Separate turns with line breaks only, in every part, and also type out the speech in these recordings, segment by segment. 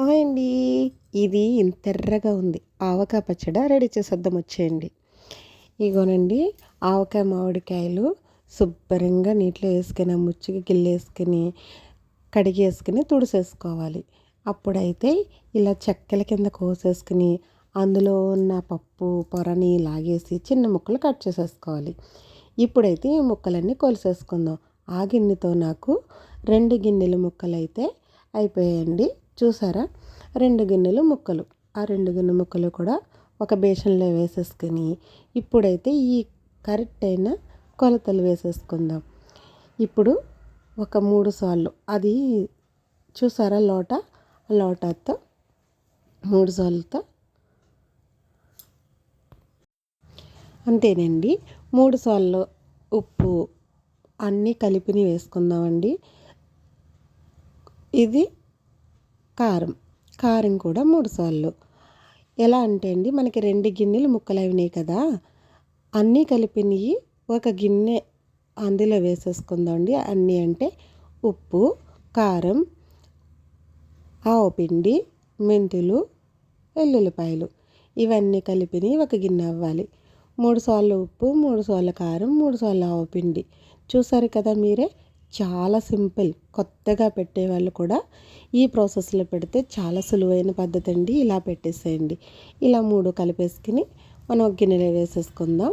Hi అండి. ఇది ఇంతెర్రగా ఉంది. ఆవకాయ పచ్చడి రెడీ చేసేద్దాం వచ్చేయండి. ఇగోనండి ఆవకాయ మామిడికాయలు శుభ్రంగా నీటిలో వేసుకుని ముచ్చుకి గిల్లేసుకుని కడిగి వేసుకుని తుడిసేసుకోవాలి. అప్పుడైతే ఇలా చెక్కల కింద కోసేసుకుని అందులో ఉన్న పప్పు పొరని లాగేసి చిన్న ముక్కలు కట్ చేసేసుకోవాలి. ఇప్పుడైతే ఈ ముక్కలన్నీ కొలిసేసుకుందాం. ఆ గిన్నెతో నాకు రెండు గిన్నెల ముక్కలైతే అయిపోయాయండి. చూసారా? రెండు గిన్నెలు ముక్కలు. ఆ రెండు గిన్నె ముక్కలు కూడా ఒక బేషన్లో వేసేసుకొని ఇప్పుడైతే ఈ కరెక్ట్ అయిన కొలతలు వేసేసుకుందాం. ఇప్పుడు ఒక మూడు సార్లు. అది చూసారా లోట? లోటతో మూడు సార్లతో. అంతేనండి. మూడు సార్లు ఉప్పు అన్నీ కలిపిని వేసుకుందామండి. ఇది కారం. కారం కూడా మూడు సార్లు. ఎలా అంటే అండి మనకి రెండు గిన్నెలు ముక్కలు అయినాయి కదా అన్నీ కలిపినవి ఒక గిన్నె అందులో వేసేసుకుందామండి. అన్నీ అంటే ఉప్పు కారం ఆవపిండి మెంతులు వెల్లుల్లిపాయలు. ఇవన్నీ కలిపిని ఒక గిన్నె అవ్వాలి. మూడు సార్లు ఉప్పు మూడు సార్లు కారం మూడు సార్లు ఆవపిండి చూసారు కదా మీరే? చాలా సింపుల్ కొత్తగా పెట్టేవాళ్ళు కూడా ఈ ప్రాసెస్లో పెడితే చాలా సులువైన పద్ధతి అండి. ఇలా పెట్టేసేయండి. ఇలా మూడు కలిపేసుకుని మనం ఒక గిన్నెలో వేసేసుకుందాం.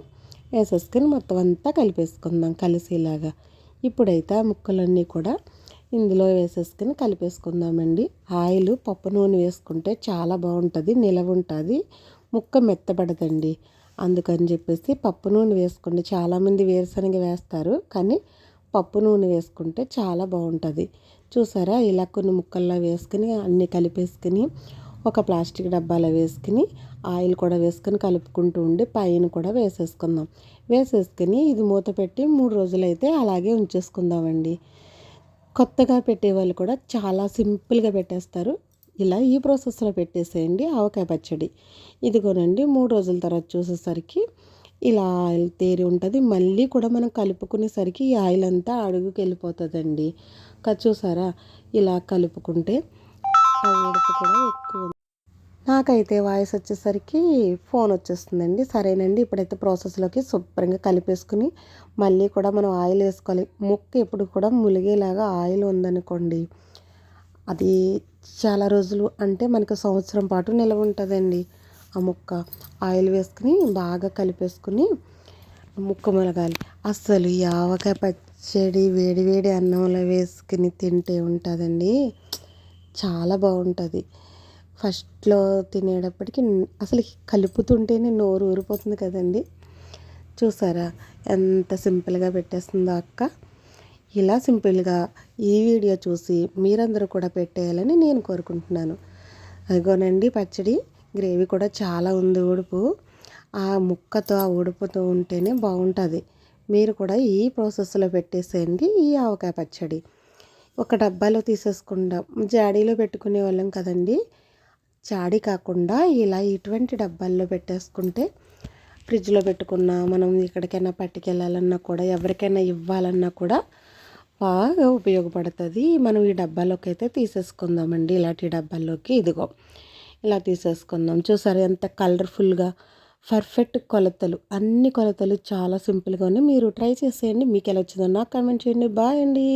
వేసేసుకుని మొత్తం అంతా కలిపేసుకుందాం కలిసేలాగా. ఇప్పుడైతే ఆ ముక్కలన్నీ కూడా ఇందులో వేసేసుకుని కలిపేసుకుందామండి. ఆయిల్ పప్పు నూనె వేసుకుంటే చాలా బాగుంటుంది నిలవ ఉంటుంది ముక్క మెత్తబడదండి. అందుకని చెప్పేసి పప్పు నూనె వేసుకోండి. చాలామంది వేరుశనగ వేస్తారు కానీ పప్పు నూనె వేసుకుంటే చాలా బాగుంటుంది. చూసారా? ఇలా కొన్ని ముక్కల్లో వేసుకుని అన్నీ కలిపేసుకుని ఒక ప్లాస్టిక్ డబ్బాలో వేసుకుని ఆయిల్ కూడా వేసుకొని కలుపుకుంటూ ఉండి పైన కూడా వేసేసుకుందాం. వేసేసుకుని ఇది మూత పెట్టి మూడు రోజులైతే అలాగే ఉంచేసుకుందామండి. కొత్తగా పెట్టేవాళ్ళు కూడా చాలా సింపుల్గా పెట్టేస్తారు. ఇలా ఈ ప్రాసెస్లో పెట్టేసేయండి ఆవకాయ పచ్చడి. ఇదిగోనండి మూడు రోజుల తర్వాత చూసేసరికి ఇలా ఆయిల్ తేరి ఉంటుంది. మళ్ళీ కూడా మనం కలుపుకునేసరికి ఈ ఆయిల్ అంతా అడుగుకి వెళ్ళిపోతుందండి. చూసారా? ఇలా కలుపుకుంటే ఆ ఉడుపు కూడా ఎక్కువ నాకైతే వాయిస్ వచ్చేసరికి ఫోన్ వచ్చేస్తుందండి. సరేనండి ఇప్పుడైతే ప్రాసెస్లోకి శుభ్రంగా కలిపేసుకుని మళ్ళీ కూడా మనం ఆయిల్ వేసుకోవాలి. ముక్క ఎప్పుడు కూడా ములిగేలాగా ఆయిల్ ఉందనుకోండి అది చాలా రోజులు అంటే మనకు సంవత్సరం పాటు నిలవ ఉంటుందండి. ఆ ముక్క ఆయిల్ వేసుకుని బాగా కలిపేసుకుని ముక్క మొలగాలి. అస్సలు ఈ ఆవకాయ పచ్చడి వేడి వేడి అన్నంలో వేసుకుని తింటే ఉంటుందండి. చాలా బాగుంటుంది. ఫస్ట్లో తినేటప్పటికి అసలు కలుపుతుంటేనే నోరు ఊరిపోతుంది కదండి. చూసారా ఎంత సింపుల్గా పెట్టేస్తుందో అక్క. ఇలా సింపుల్గా ఈ వీడియో చూసి మీరందరూ కూడా పెట్టేయాలని నేను కోరుకుంటున్నాను. అదిగోనండి పచ్చడి. గ్రేవీ కూడా చాలా ఉంది ఉడుపు. ఆ ముక్కతో ఆ ఉడుపుతో ఉంటేనే బాగుంటుంది. మీరు కూడా ఈ ప్రాసెస్లో పెట్టేసేయండి ఈ ఆవకాయ పచ్చడి. ఒక డబ్బాలో తీసేసుకుంటాం జాడీలో పెట్టుకునే వాళ్ళం కదండి. జాడీ కాకుండా ఇలా ఇటువంటి డబ్బాల్లో పెట్టేసుకుంటే ఫ్రిడ్జ్లో పెట్టుకున్న మనం ఎక్కడికైనా పట్టుకెళ్ళాలన్నా కూడా ఎవరికైనా ఇవ్వాలన్నా కూడా బాగా ఉపయోగపడుతుంది. మనం ఈ డబ్బాలోకి అయితే తీసేసుకుందామండి. ఇలాంటి డబ్బాల్లోకి ఇదిగో. ఇలా తీసేసుకుందాం. చూసారు ఎంత కలర్ఫుల్గా పర్ఫెక్ట్ కొలతలు. అన్ని కొలతలు చాలా సింపుల్గా ఉన్నాయి మీరు ట్రై చేసేయండి. మీకు ఎలా వచ్చిందో నాకు కామెంట్ చేయండి. బాయ్ అండి.